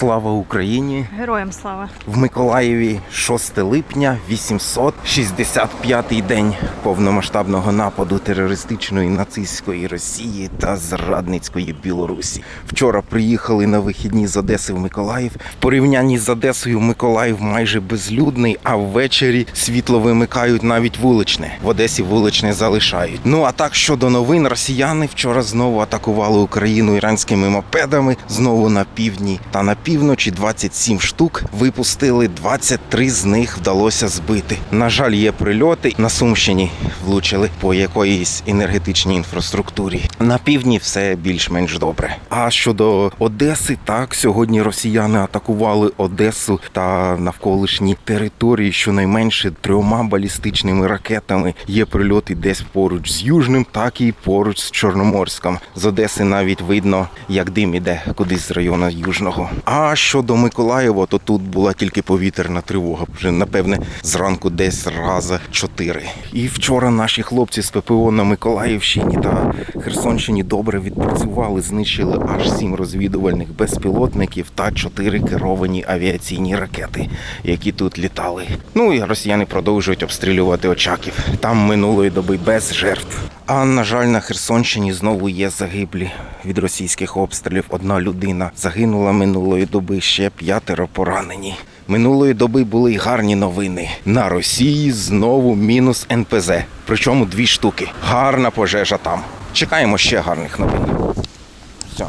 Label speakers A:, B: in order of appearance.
A: Слава Україні!
B: Героям слава.
A: В Миколаєві 6 липня, 865-й день повномасштабного нападу терористичної нацистської Росії та зрадницької Білорусі. Вчора приїхали на вихідні з Одеси в Миколаїв. В порівнянні з Одесою Миколаїв майже безлюдний, а ввечері світло вимикають навіть вуличне. В Одесі вуличне залишають. Ну а так щодо новин, росіяни вчора знову атакували Україну іранськими мопедами, знову на півдні та на півночі 27 штук випустили, 23 з них вдалося збити. На жаль, є прильоти на Сумщині. Влучили по якоїсь енергетичній інфраструктурі. На півдні все більш-менш добре. А щодо Одеси, так сьогодні росіяни атакували Одесу та навколишні території щонайменше трьома балістичними ракетами. Є прильоти десь поруч з Южним, так і поруч з Чорноморськом. З Одеси навіть видно, як дим іде кудись з району Южного. А щодо Миколаєва, то тут була тільки повітряна тривога. Вже напевне зранку десь раза чотири. І вчора наші хлопці з ППО на Миколаївщині та Херсонщині добре відпрацювали, знищили аж сім розвідувальних безпілотників та чотири керовані авіаційні ракети, які тут літали. Ну і росіяни продовжують обстрілювати очаків. Там минулої доби без жертв. А на жаль, на Херсонщині знову є загиблі від російських обстрілів. Одна людина загинула минулої доби, ще п'ятеро поранені. Минулої доби були й гарні новини. На Росії знову мінус НПЗ. Причому дві штуки. Гарна пожежа там. Чекаємо ще гарних новин. Все.